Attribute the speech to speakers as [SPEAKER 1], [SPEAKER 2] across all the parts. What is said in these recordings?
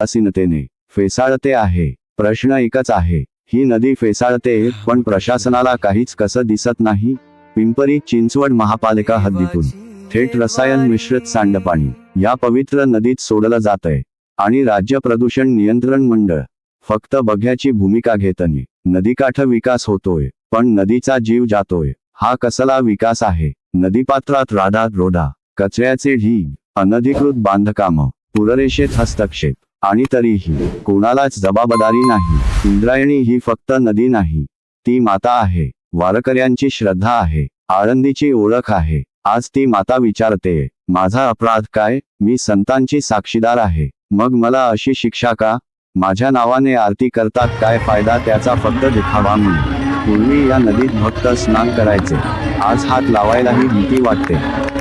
[SPEAKER 1] उदासीनतेने फेसाळते आहे. प्रश्न एकच आहे. ही नदी फेसाळते पण प्रशासनाला काहीच कसं दिसत नाही? पिंपरी चिंचवड महापालिका हद्दीतून. थेट रसायन मिश्रित सांडपाणी. या पवित्र नदीत सोडलं जातंय. आणि राज्य प्रदूषण नियंत्रण मंडळ. फक्त बघ्याची भूमिका घेतनी नदीकाठ विकास होतोय पण नदीचा जीव जातोय. हा कसला विकास आहे? नदीपात्रात राधा रोडा कचऱ्याचे ढीग. अनधिकृत बांधकाम. पुररेषेत हस्तक्षेप. आणि तरीही कोणालाच जबाबदारी नाही. इंद्रायणी ही फक्त नदी नाही. ती माता आहे. वारकऱ्यांची श्रद्धा आहे. आळंदीची ओळख आहे. आज ती माता विचारते माझा अपराध काय? मी संतांची साक्षीदार आहे. मग मला अशी शिक्षा का? माझ्या नावाने आरती करतात काय फायदा त्याचा फक्त दिखावा म्हणून. पूर्वी या नदीत भक्त स्नान करायचे. आज हात लावायलाही भीती वाटते.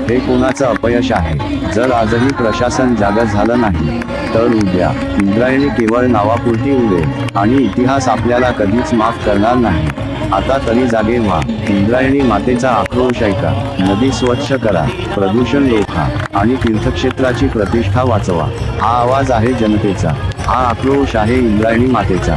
[SPEAKER 1] हे कोणाचं अपयश आहे? जर आजही प्रशासन जागा झालं नाही तर उद्या इंद्रायणी केवळ नावापुरती उडेल आणि इतिहास आपल्याला कधीच माफ करणार नाही. आता तरी जागे व्हा. इंद्रायणी मातेचा आक्रोश ऐका. नदी स्वच्छ करा. प्रदूषण रोखा आणि तीर्थक्षेत्राची प्रतिष्ठा वाचवा. हा आवाज आहे जनतेचा. हा आक्रोश आहे इंद्रायणी मातेचा.